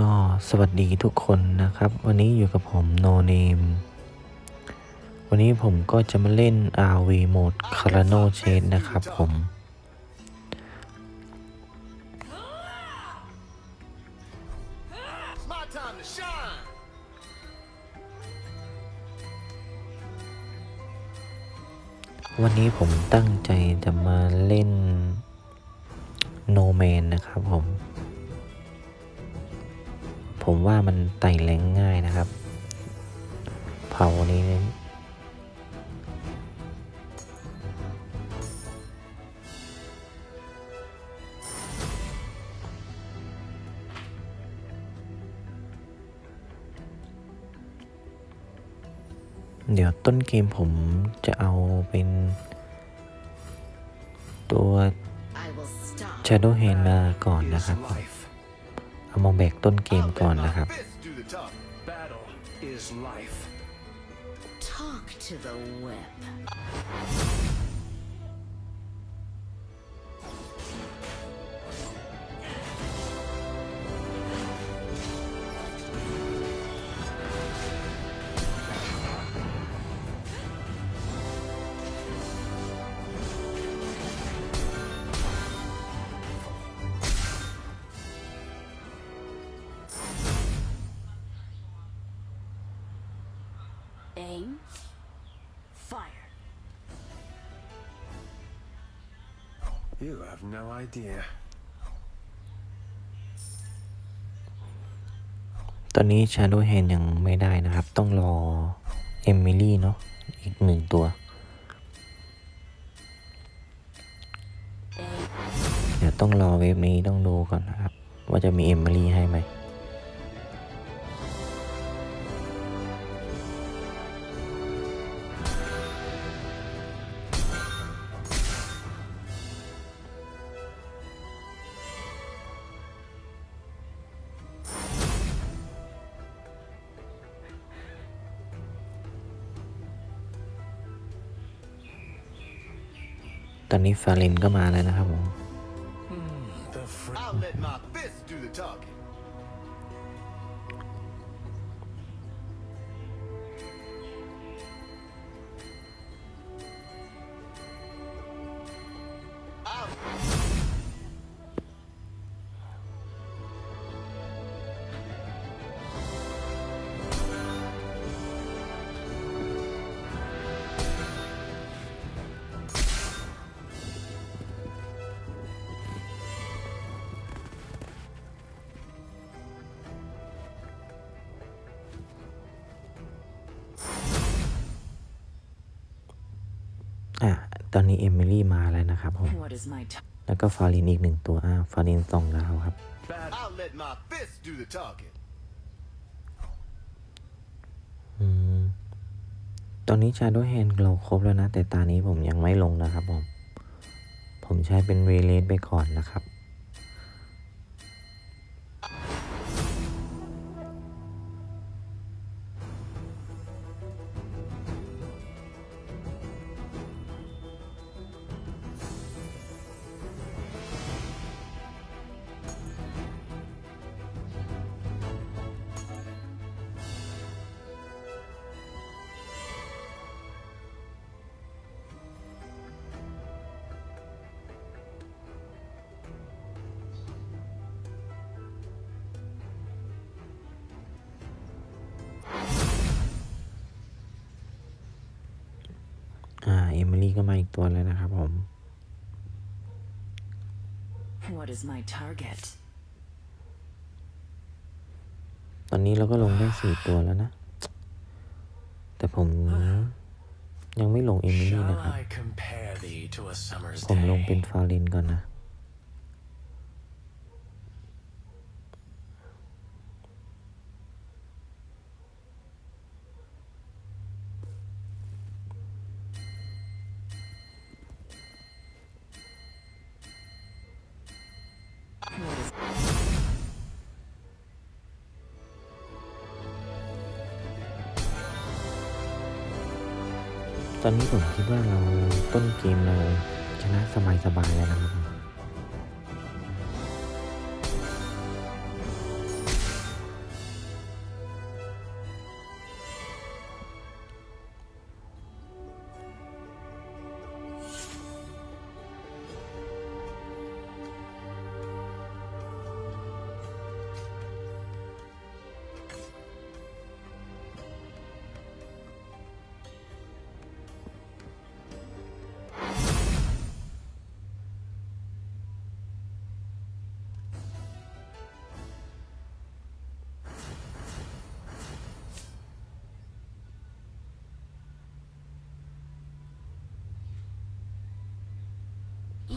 ก็สวัสดีทุกคนนะครับ วันนี้อยู่กับผม No Name วันนี้ผมก็จะมาเล่น RV Mode Carano Chase นะครับผม วันนี้ผมตั้งใจจะมาเล่น No Man นะครับผม ผมว่ามันไต่แรงง่ายนะครับ เผานี้เนี่ยเดี๋ยวต้นเกมผมจะเอาเป็นตัว I will stop. Shadow Hand มาก่อนนะครับผม life. เามองแบกต้นเกมก่อนนะครับ Talk to the whip. No idea. ตอนนี้ Shadow Hand ยังไม่ได้นะครับ ต้องรอเอมิลี่เนาะอีกหนึ่งตัว เดี๋ยวต้องรอเว็บนี้ต้องดูก่อนนะครับ ว่าจะมีเอมิลี่ให้ไหม อนนี้ฟารินก็มาแล้วนะครับผม ตอนนี้เอมิลี่มาแล้วนะครับผม What is my time? แล้วก็ฟารินอีกหนึ่งตัวอ่าฟารินสองดาวครับ battle. I'll let my fists do the talking. อืมตอนนี้ Shadow Hand เราครบแล้วนะ แต่ตานี้ผมยังไม่ลงนะครับผม ผมใช้เป็นเวเลสไปก่อนนะครับ มิลี่ก็มาอีกตัวแล้วนะครับผม What is my target? ตอนนี้เราก็ลงได้สี่ตัวแล้วนะ แต่ผมยังไม่ลงเอมิลี่ Shall นะครับ I compare thee to a summer's ผมลงเป็น day? ฟารินก่อนนะ อนนี้ผมคิดว่าเราต้นเกมเราชนะสบายๆแล้วนะครับ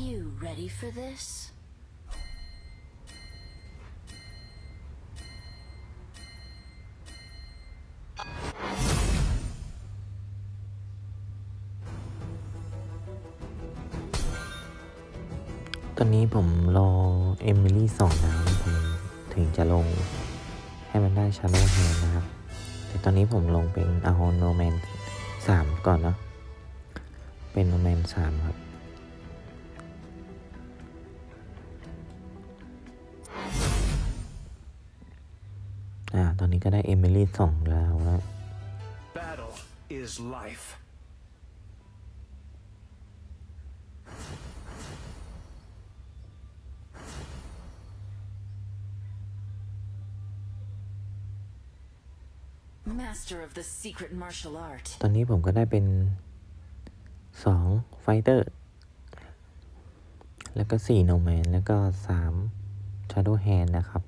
you ready for this? ตอนนี้ผมรอเอมิลี่สองดาวนะผมถึงจะลงให้มันได้ชาโลแฮนนะครับ แต่ตอนนี้ผมลงเป็นอาโนแมนสามก่อนเนาะเป็นโนแมนสามครับ อ่า ตอนนี้ก็ได้เอมิลี่สองดาวแล้ว Battle is life. Master of the secret martial art. ตอนนี้ผมก็ได้เป็นสองไฟเตอร์ แล้วก็สี่โนแมน แล้วก็สามชาร์โดแฮนนะครับ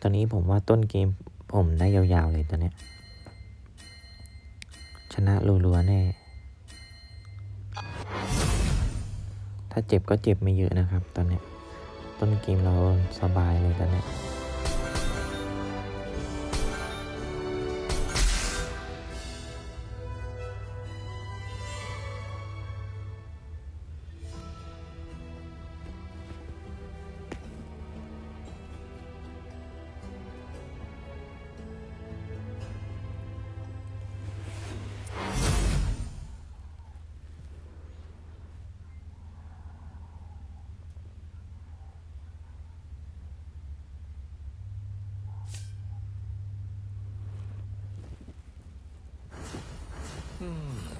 ตอนนี้ผมว่าต้นเกมผมได้ยาวๆเลยตอนเนี้ย ชนะรัวๆแน่ ถ้าเจ็บก็เจ็บไม่เยอะนะครับ ตอนเนี้ย ต้นเกมเราสบายเลยตอนเนี้ย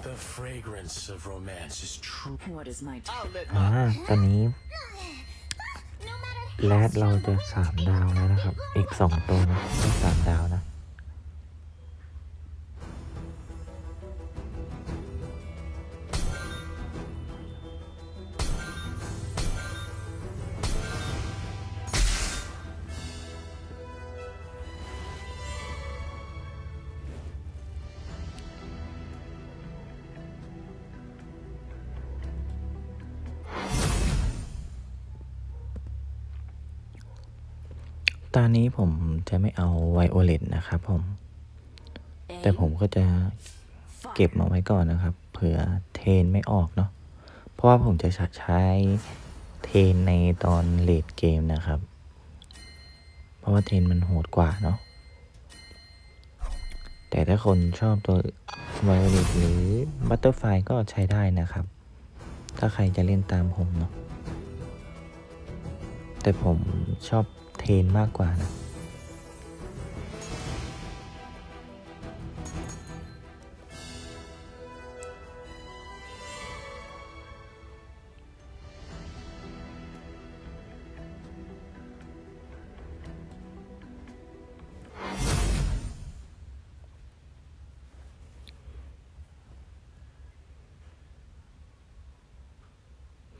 The fragrance of romance is true. What is my I'll target? let อ่า my ตอนนี้แรดเราจะสามดาวแล้วนะครับ อีกสองตัวนะไม่สามดาวนะ ตอนนี้ผมจะไม่เอาไวโอเลตนะครับผม แต่ผมก็จะเก็บมาไว้ก่อนนะครับ เผื่อเทนไม่ออกเนาะ เพราะว่าผมจะใช้เทนในตอนเลดเกมนะครับ เพราะว่าเทนมันโหดกว่าเนาะ แต่ถ้าคนชอบตัวไวโอเลตหรือบัตเตอร์ไฟก็ใช้ได้นะครับ ถ้าใครจะเล่นตามผมเนาะ แต่ผมชอบ เทนมากกว่านะ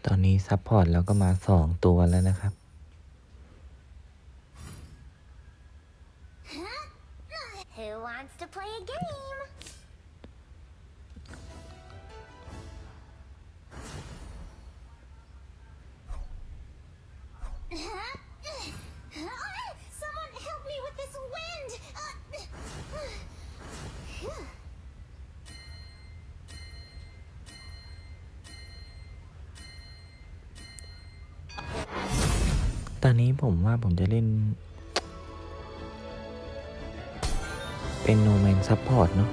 ตอนนี้ซัพพอร์ตเราก็มาสองตัวแล้วนะครับ เป็นโนแมนซัพพอร์ตเนาะ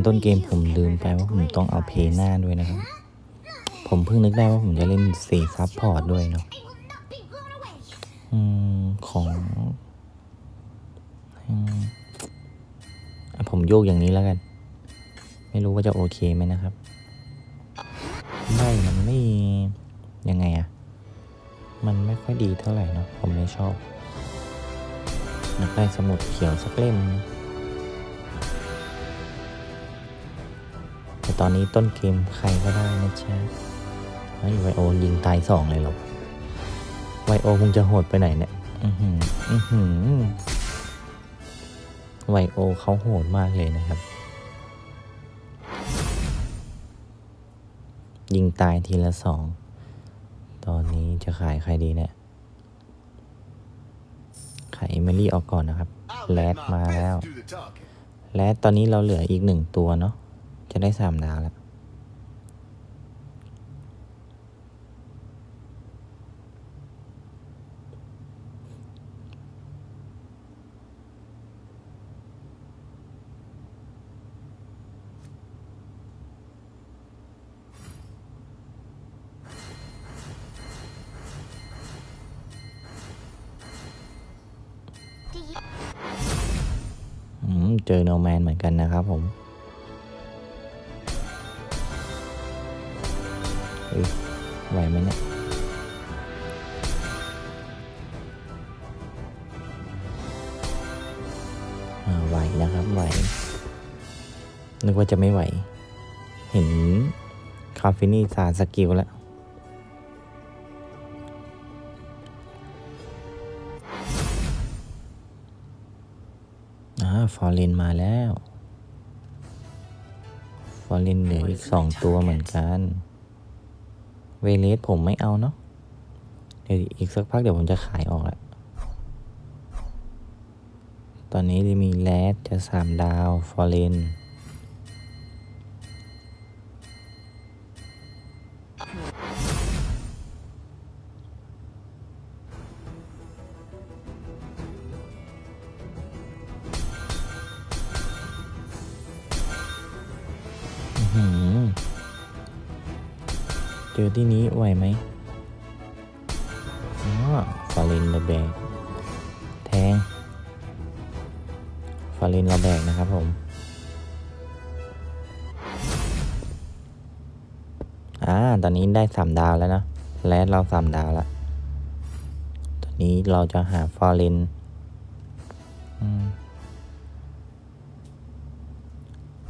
อนต้นเกมผมลืมไปว่าผมต้องเอาเพย์หน้าด้วยนะครับ ผมเพิ่งนึกได้ว่าผมจะเล่นสีซับพอร์ตด้วยเนาะอืมของอผมโยกอย่างนี้แล้วกัน ไม่รู้ว่าจะโอเคไหมนะครับ ไม่มันไม่ยังไงอะมันไม่ค่อยดีเท่าไหร่เนาะผมไม่ชอบอยากได้สมุดเขียวสักเล่ม แต่ตอนนี้ต้นเกมใครก็ได้นะจ๊ะเฮ้ยไวโอยิงตายสองเลยหรอไวโอคงจะโหดไปไหนเนี่ย อือหือ อือหือไวโอเขาโหดมากเลยนะครับ ยิงตายทีละสอง ตอนนี้จะขายใครดีเนี่ย ขายเอมิลี่ออกก่อนนะครับ แรดมาแล้วและตอนนี้เราเหลืออีกหนึ่งตัวเนาะ จะได้สามดาวแล้ว Do you อืมเจอโนแมนเหมือนกันนะครับผม เฮ้ยไหวไหมเนี่ยไหวนะครับไหว นึกว่าจะไม่ไหว เห็นคาฟินี่สารสกิลแล้ว อ่า ฟอร์เรนมาแล้ว ฟอร์เรนเหลืออีกสองตัวเหมือนกัน เวเลสผมไม่เอาเนาะ เดี๋ยวอีกสักพักเดี๋ยวผมจะขายออกแหละ ตอนนี้จะมีแรดจะสามดาว ฟอร์เรน เจอที่นี้ไหวไหมอ๋อฟาเรนระแบก แทง ฟาเรนระแบกนะครับผม อ่า ตอนนี้ได้สามดาวแล้วนะ แลดเราสามดาวแล้ว ตอนนี้เราจะหาฟอร์เรนอ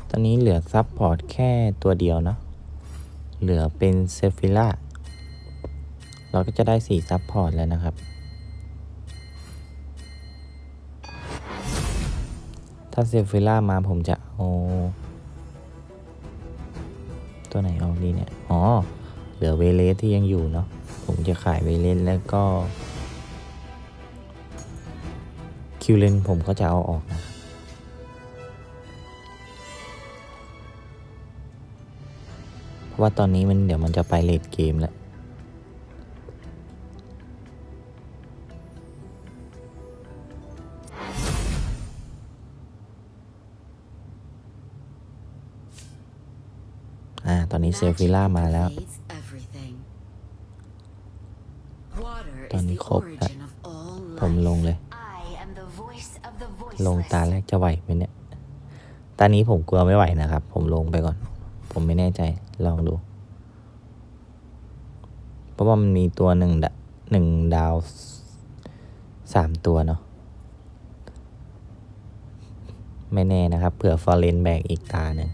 ตอนนี้เหลือซับพอร์ตแค่ตัวเดียวเนอะ เหลือเป็นเซฟิล่าเราก็จะได้สี่ซับพอร์ตแล้วนะครับ ถ้าเซฟิล่ามาผมจะเอาตัวไหนออกดีเนี่ย อ๋อ เหลือเวเลสที่ยังอยู่เนาะ ผมจะขายเวเลสแล้วก็ คิวเลนผมก็จะเอาออกนะ ว่าตอนนี้มันเดี๋ยวมันจะไปเลดเกมแล้วอ่า ตอนนี้เซลฟิล่ามาแล้ว ตอนนี้ครบแล้วผมลงเลย ลงตาแรกจะไหวไหมเนี่ยตานี้ผมกลัวไม่ไหวนะครับ ผมลงไปก่อน ผมไม่แน่ใจ ลองดู เพราะว่ามันมีตัวหนึ่งดหนึ่งดาวสามตัวเนาะไม่แน่นะครับเผื่อฟอร์เรนแบกอีกตาหนึ่ง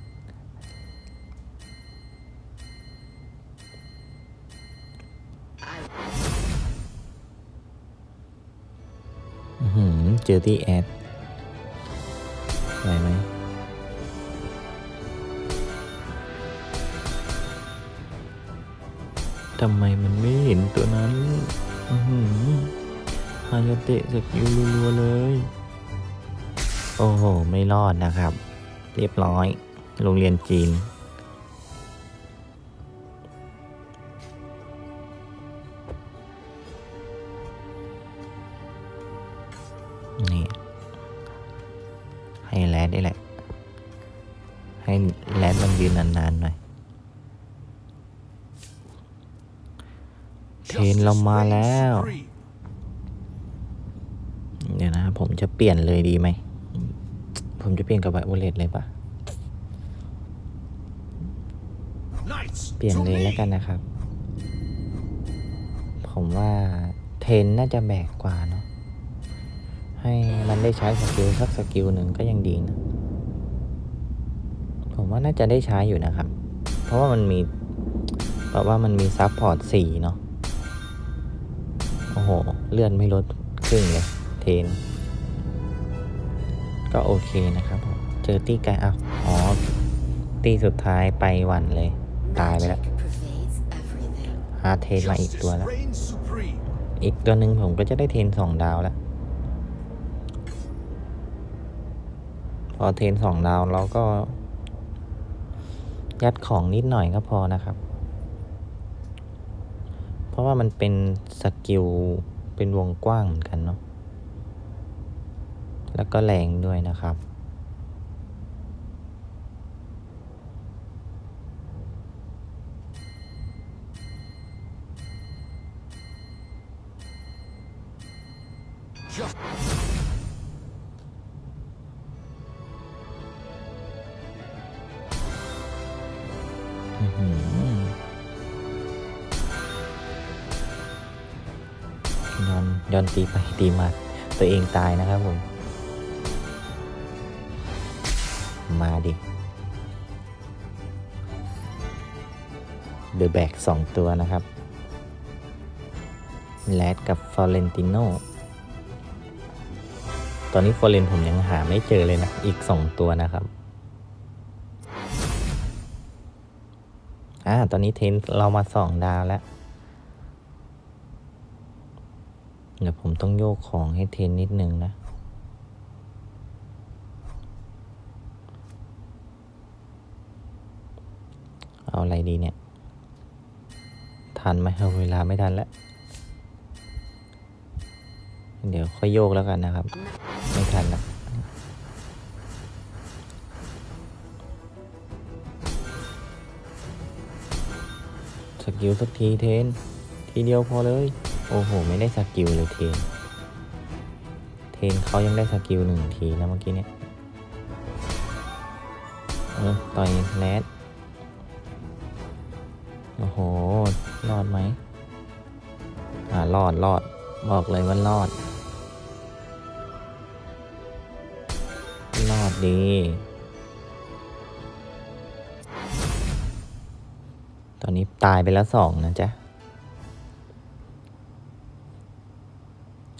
อื้อหือเจอที่แอดไหวไหม ทำไมมันไม่เห็นตัวนั้นฮายาเตะสกิลรัวๆเลย โอ้โห ไม่รอดนะครับ เรียบร้อย โรงเรียนจีน มาแล้วเดี๋ยวนะ ผมจะเปลี่ยนเลยดีไหม ผมจะเปลี่ยนกับไวโอเลตเลยปะเปลี่ยนเลยแล้วกันนะครับ ผมว่าเทนน่าจะแบกกว่าเนาะ ให้มันได้ใช้สกิลสักสกิลหนึ่งก็ยังดีนะ ผมว่าน่าจะได้ใช้อยู่นะครับ เพราะว่ามันมี เพราะว่ามันมีซับพอร์ตสี่เนาะ โอ้โห เลื่อนไม่ลดครึ่งเลย เทน ก็โอเคนะครับผมเจอตีไกลอ้าวอ๋อ ตีสุดท้ายไปหวันเลย ตายไปแล้ว Magic pervades everything. หาเทนมาอีก Justice ตัวแล้ว reigns supreme. อีกตัวหนึ่งผมก็จะได้เทรนสองดาวแล้ว พอเทรนสองดาวเราก็ ยัดของนิดหน่อยก็พอนะครับเพ ราะว่ามันเป็นสกิล เป็นวงกว้างเหมือนกันเนาะ แล้วก็แรงด้วยนะครับ อื้อ ยอนยอนตีไปตีมาตัวเองตายนะครับผม มาดิเดอะแบกสองตัวนะครับแลดกับฟอเรนติโนตอนนี้ฟอเรนผมยังหาไม่เจอเลยนะ อีกสองตัวนะครับอ่าตอนนี้เทนเรามาสองดาวแล้ว เดี๋ยวผมต้องโยกของให้เทนนิดนึงนะ เอาอะไรดีเนี่ย ทันไหมเอาเวลาไม่ทันแล้ว เดี๋ยวค่อยโยกแล้วกันนะครับ ไม่ทันแล้วสกิลสักทีเทน ทีเดียวพอเลย โอ้โห ไม่ได้สกิลเลยเทน เทนเขายังได้สกิลหนึ่งทีนะเมื่อกี้เนี่ย เออ ต่อยแรดโอ้โห รอดไหม อ่า รอดรอด บอกเลยว่ารอด รอดดีตอนนี้ตายไปแล้วสองนะจ๊ะ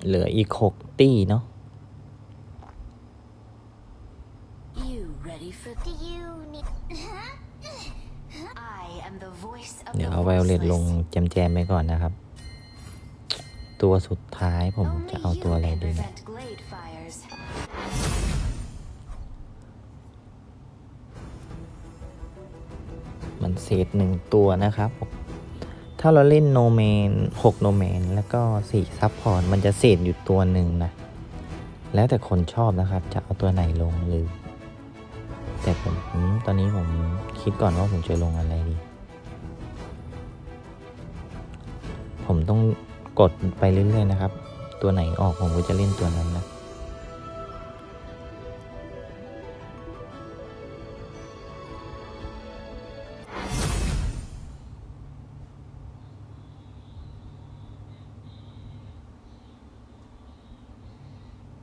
เหลืออีกหกตี้เนาะ You ready for Do you need? I am the voice of เดี๋ยว the เอาไวโอเลตลง voiceless. แจมแจมๆไปก่อนนะครับ ตัวสุดท้ายผม Only จะเอาตัว you อะไร can ดีเนี่ย prevent glade fires. มันเศษหนึ่งตัวนะครับ ถ้าเราเล่นโนเมนหกโนเมนแล้วก็สี่ซับพอร์ตมันจะเศษอยู่ตัวหนึ่งนะ แล้วแต่คนชอบนะครับ จะเอาตัวไหนลงหรือ แต่ผมตอนนี้ผมคิดก่อนว่าผมจะลงอะไรดี ผมต้องกดไปเรื่อยๆนะครับ ตัวไหนออกผมก็จะเล่นตัวนั้นนะ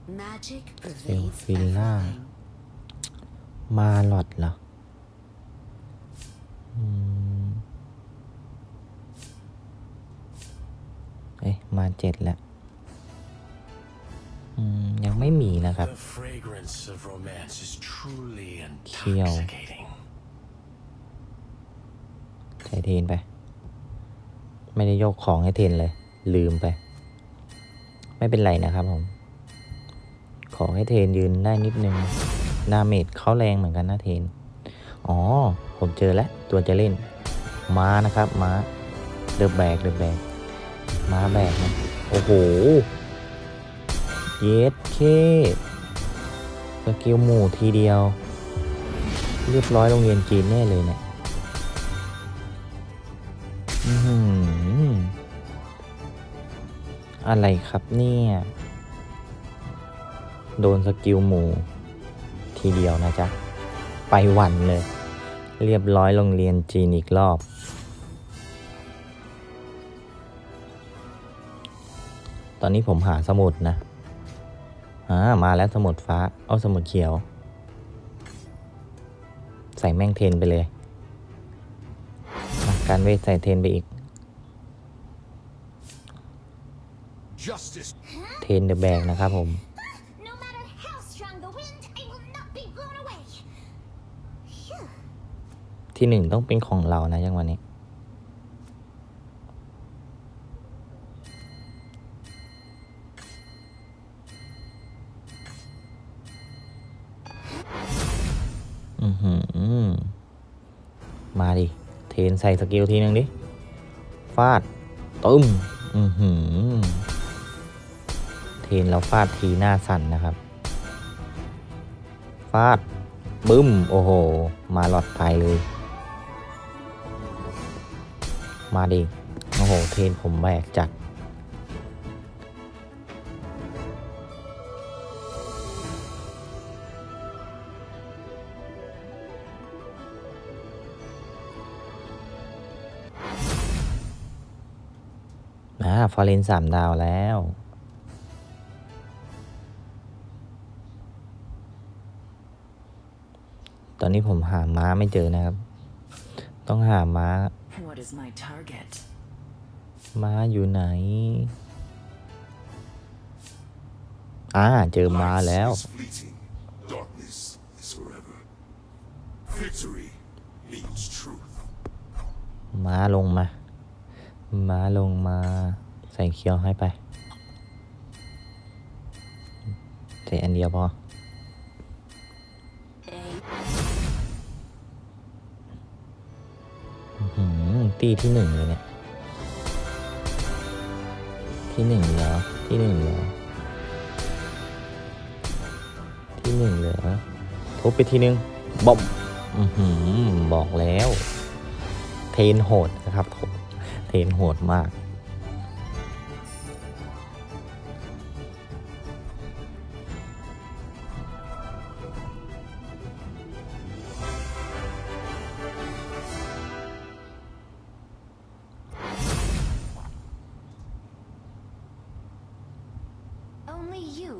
เซล pervades ฟิลล่า everything. มาหลอดเหรออืมเอ๊ะมาเจ็ดแล้วอืมยังไม่มีนะครับ the fragrance of romance is truly Kill. intoxicating. ใช้เทนไป ไม่ได้ยกของให้เทนเลย ลืมไป ไม่เป็นไรนะครับผม ขอให้เทนยืนได้นิดนึงดาเมจเขาแรงเหมือนกันนะเทน อ๋อ ผมเจอแล้ว ตัวจะเล่น ม้านะครับ ม้า เดอะแบกเดอะแบก ม้าแบกนะ โอ้โห เยสเคสกิลหมู่ทีเดียว เรียบร้อยโรงเรียนจีนแน่เลยเนี่ยอื้อหืออะไรครับเนี่ย โดนสกิลหมู่ทีเดียวนะจ๊ะ ไปหวันเลย เรียบร้อยโรงเรียนจีนอีกรอบ ตอนนี้ผมหาสมุดนะอ่ามาแล้วสมุดฟ้า เอาสมุดเขียว ใส่แม่งเทนไปเลยอะการเวทใส่เทนไปอีก Justice. เทนเดอะแบกนะครับผม ที่หนึ่งต้องเป็นของเรานะยังวันนี้ อือหือ มาดิ เทนใส่สกิลทีนึงดิ ฟาดตึ้มอือหือ เทนเราฟาดทีหน้าสั่นนะครับ ฟาดบึ้ม โอ้โห มาหลอดตายเลย มาดิ โอ้โห เทนผมแบกจัด อ่า ฟอร์เรนสามดาวแล้วตอนนี้ผมหาม้าไม่เจอนะครับ ต้องหาม้า What is my target? ม้าอยู่ไหน อ่า เจอม้าแล้ว is fleeting. Darkness is forever. Victory means truth. ม้าลงมา ม้าลงมา ใส่เคียวให้ไป ใส่อันเดียวพออื้อ ตีที่หนึ่งเลยเนี่ย ที่หนึ่งเหรอ ที่หนึ่งเหรอ ที่หนึ่งเหรอ ทุบไปทีนึงบอมบอกแล้ว เทนโหดนะครับผม เทนโหดมาก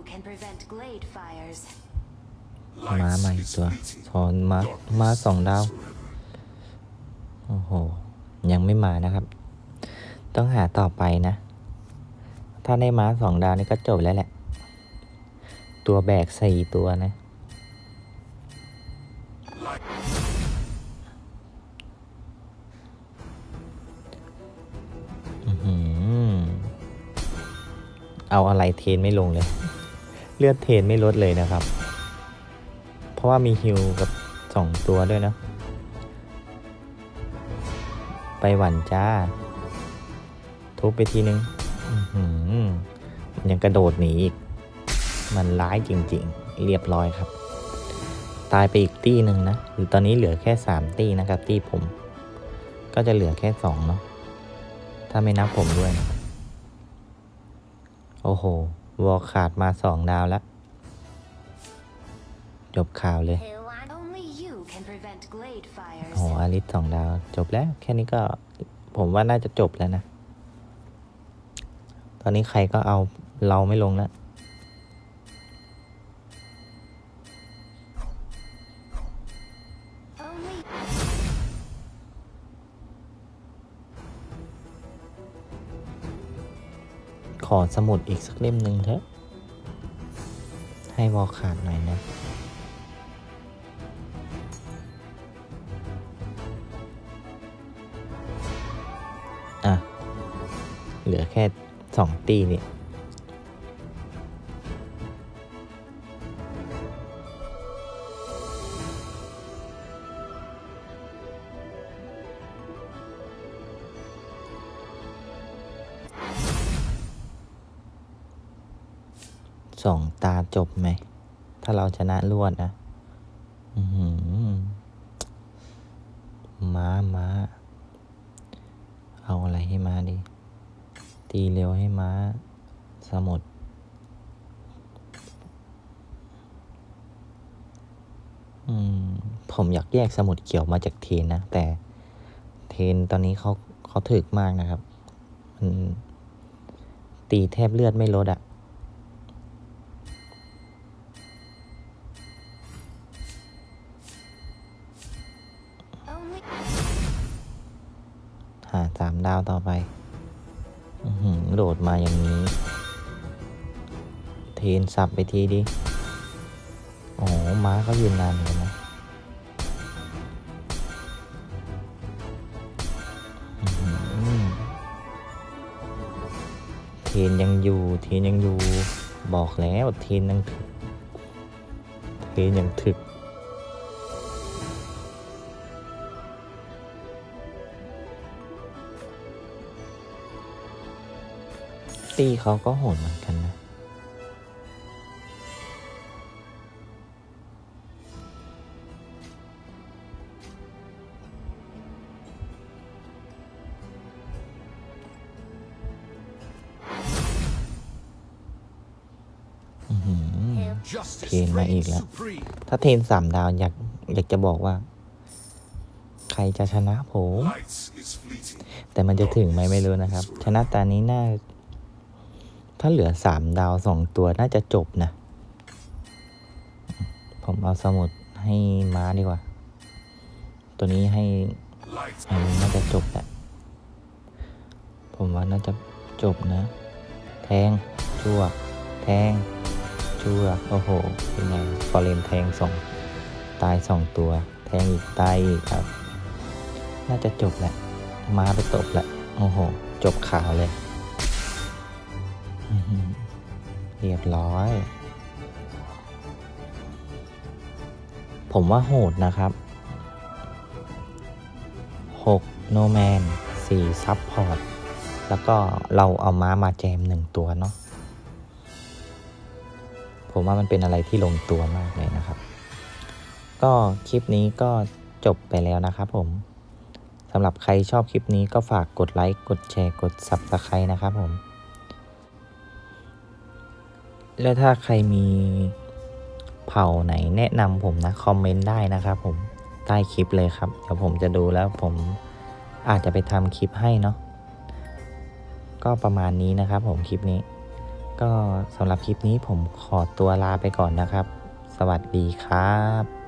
can prevent glade fires. ม้าใหม่ตัวถอนม้าม้าสองดาว โอ้โห ยังไม่มานะครับ ต้องหาต่อไปนะ ถ้าได้ม้าสองดาวนี่ก็จบแล้วแหละ ตัวแบกสี่ตัวนะอื้อหือเอาอะไรเทนไม่ลงเลย เลือดเทนไม่ลดเลยนะครับ เพราะว่ามีฮิวกับสองตัวด้วยนะ ไปหวันจ้า ทุบไปทีนึงมันยังกระโดดหนีอีก มันร้ายจริงๆ เรียบร้อยครับ ตายไปอีกตี้หนึ่งนะหรือตอนนี้เหลือแค่สามตี้นะครับ ตี้ผม ก็จะเหลือแค่สองเนาะถ้าไม่นับผมด้วยนะโอ้โห วอลขาดมาสองดาวแล้ว จบข่าวเลย Who want- Only you can prevent glade fires. โอ้โหอาริสสองดาว จบแล้ว แค่นี้ก็ผมว่าน่าจะจบแล้วนะ ตอนนี้ใครก็เอาเราไม่ลงแล้ว สมุดอีกสักเล่มหนึ่งเถอะ ให้วอลขาดหน่อยนะ อะ เหลือแค่สองตีนี่ย จบไหม ถ้าเราชนะรวดนะม้าม้า เอาอะไรให้ม้าดี ตีเร็วให้ม้า สมุด ผมอยากแยกสมุดเขียวมาจากเทนนะ แต่เทนตอนนี้เขาเขาถึกมากนะครับมันตีแทบเลือดไม่ลดอะ Only ต่อไปอือหือโดดมาอย่างนี้ เทนสับไปทีดิโอ้โหม้าเขายืนนานเหมือนนะเทนยังอยู่ เทนยังอยู่ บอกแล้วเทนยังถึก เทนยังถึก ตีเขาก็โหดเหมือนกันนะอื้อหือ Justice Thiên mà reigns yên lắm. supreme. ถ้าเทนสามดาวอยากอยากจะบอกว่า ใครจะชนะผม แต่มันจะถึงไหมไม่รู้นะครับ ชนะตานี้น่า ถ้าเหลือสามดาวสองตัวน่าจะจบนะ ผมเอาสมุดให้ม้าดีกว่า ตัวนี้ให้อันนี้น่าจะจบแหละ ผมว่าน่าจะจบนะ แทงจั่วแทงจั่วโอ้โห เป็นไง ฟอร์เรนแทงสองตายสองตัว แทงอีกตายอีกครับ น่าจะจบแหละ มาไปตบแหละ โอ้โห จบข่าวเลย เรียบร้อย ผมว่าโหดนะครับ 6 โนแมน 4 ซับพอร์ต แล้วก็เราเอาม้ามาแจมหนึ่งตัวเนาะ ผมว่ามันเป็นอะไรที่ลงตัวมากเลยนะครับ ก็คลิปนี้ก็จบไปแล้วนะครับผมสำหรับใครชอบคลิปนี้ก็ฝากกดไลค์ กดแชร์ กด Subscribe นะครับผม แล้วถ้าใครมีเผ่าไหนแนะนำผมนะ คอมเมนต์ได้นะครับผมใต้คลิปเลยครับ เดี๋ยวผมจะดูแล้วผมอาจจะไปทำคลิปให้เนาะก็ประมาณนี้นะครับผมคลิปนี้ ก็สำหรับคลิปนี้ผมขอตัวลาไปก่อนนะครับ สวัสดีครับ